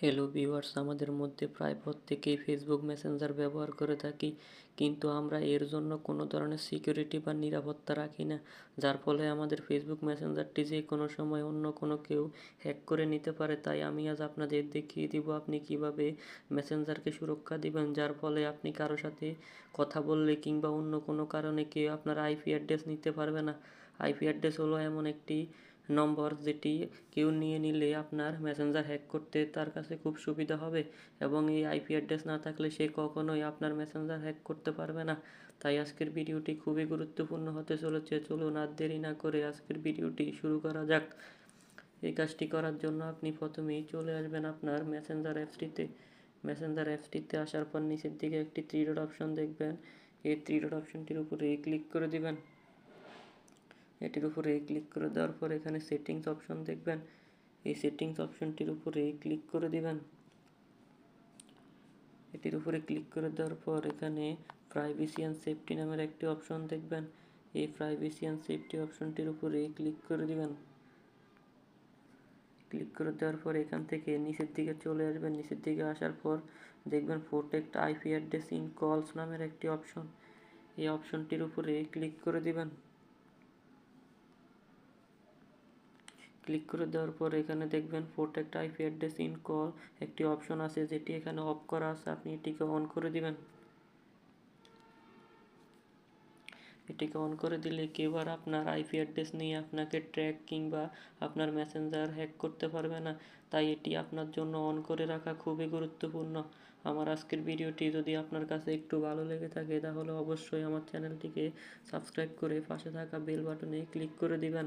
Hello viewers আমাদের মধ্যে প্রায় প্রত্যেকেই ফেসবুক মেসেঞ্জার ব্যবহার করে থাকি, কিন্তু আমরা এর জন্য কোনো ধরনের সিকিউরিটি বা নিরাপত্তা রাখি না, যার ফলে আমাদের ফেসবুক মেসেঞ্জারটি যে কোনো সময় অন্য কোনো কেউ হ্যাক করে নিতে পারে, তাই আমি আজ আপনাদের দেখিয়ে দিব আপনি কীভাবে মেসেঞ্জারকে সুরক্ষা দিবেন, যার ফলে আপনি কারও সাথে কথা বললে কিংবা অন্য কোনো কারণে কেউ আপনার আইপি অ্যাড্রেস নিতে পারবে না। আইপি অ্যাড্রেস হলো এমন একটি নম্বর যেটি কেউ নিয়ে নিলে আপনার মেসেঞ্জার হ্যাক করতে তার কাছে খুব সুবিধা হবে এবং এই আইপি অ্যাড্রেস না থাকলে সে কখনোই আপনার মেসেঞ্জার হ্যাক করতে পারবে না। তাই আজকের ভিডিওটি খুবই গুরুত্বপূর্ণ হতে চলেছে। চলুন আর দেরি না করে আজকের ভিডিওটি শুরু করা যাক। এই কাজটি করার জন্য আপনি প্রথমেই চলে আসবেন আপনার মেসেঞ্জার অ্যাপসটিতে মেসেঞ্জার অ্যাপসটিতে আসার পর নিচের দিকে একটি থ্রি ডট অপশন দেখবেন। এই থ্রি ডট অপশনটির উপরে ক্লিক করে দিবেন। এটির উপরে ক্লিক করে দেওয়ার পর এখানে সেটিংস অপশন দেখবেন। এই সেটিংস অপশনটির উপরে ক্লিক করে দিবেন। এটির উপরে ক্লিক করে দেওয়ার পর এখানে প্রাইভেসি অ্যান্ড সেফটি নামের একটি অপশন দেখবেন। এই প্রাইভেসি অ্যান্ড সেফটি অপশনটির উপরে ক্লিক করে দিবেন। ক্লিক করে দেওয়ার পর এখান থেকে নিচের দিকে চলে আসবেন। নিচের দিকে আসার পর দেখবেন প্রোটেক্ট আইপি অ্যাড্রেস ইন কলস নামের একটি অপশন এই অপশনটির উপরে ক্লিক করে দিবেন। ক্লিক করে দেওয়ার পর এখানে দেখবেন protect IP address in call একটি অপশন আছে, যেটি এখানে অফ করা আছে, আপনি এটিকে অন করে দিবেন। এটিকে অন করে দিলে কেউ আর আপনার আইপি অ্যাড্রেস নিয়ে আপনাকে ট্র্যাক কিংবা আপনার মেসেঞ্জার হ্যাক করতে পারবে না। তাই এটি আপনার জন্য অন করে রাখা খুবই গুরুত্বপূর্ণ। আমার আজকের ভিডিওটি যদি আপনার কাছে একটু ভালো লেগে থাকে, তাহলে অবশ্যই আমার চ্যানেলটিকে সাবস্ক্রাইব করে পাশে থাকা বেল বাটনে ক্লিক করে দিবেন।